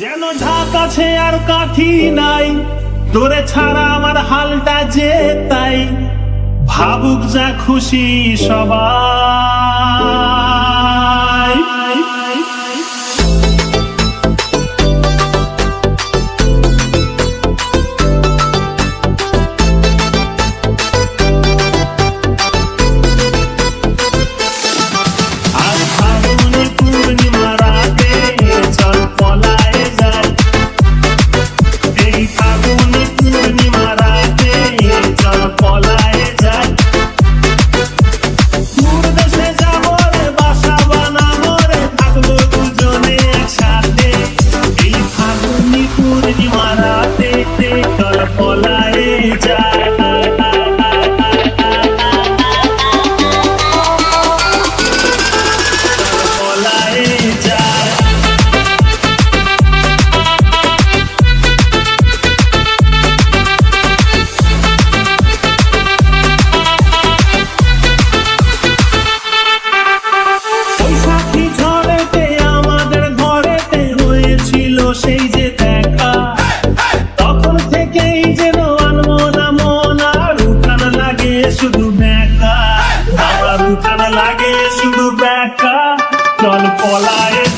যেন ঝাঁক আছে আর কাঠি নাই। তোরে ছাড়া আমার হালটা যে তাই। ভাবুক যা খুশি সবাই যন্ত্রণা লাগে শুধু ব্যাখ্যা চল পলায়